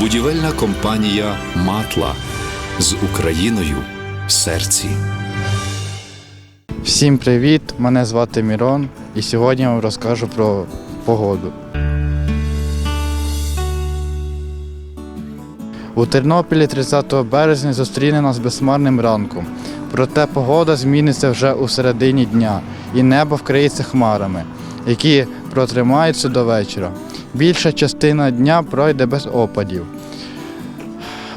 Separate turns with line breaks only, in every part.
Будівельна компанія Матла з Україною в серці.
Всім привіт! Мене звати Мірон, і сьогодні я вам розкажу про погоду. У Тернополі 30 березня зустріне нас безмарним ранком. Проте погода зміниться вже у середині дня, і небо вкриється хмарами, які протримаються до вечора. Більша частина дня пройде без опадів,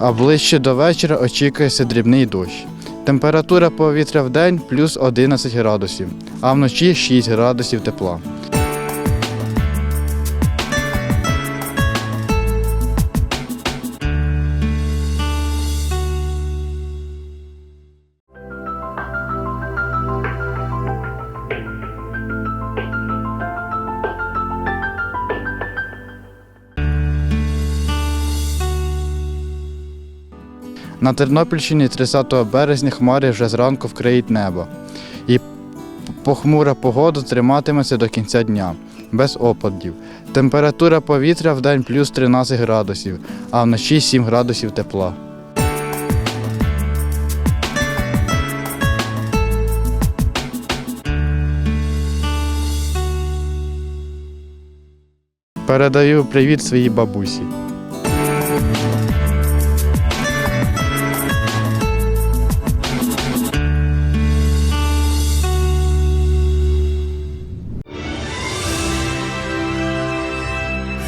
а ближче до вечора очікується дрібний дощ. Температура повітря в день плюс 11 градусів, а вночі 6 градусів тепла. На Тернопільщині 30 березня хмари вже зранку вкриють небо. І похмура погода триматиметься до кінця дня, без опадів. Температура повітря в день плюс 13 градусів, а вночі 7 градусів тепла. Передаю привіт своїй бабусі.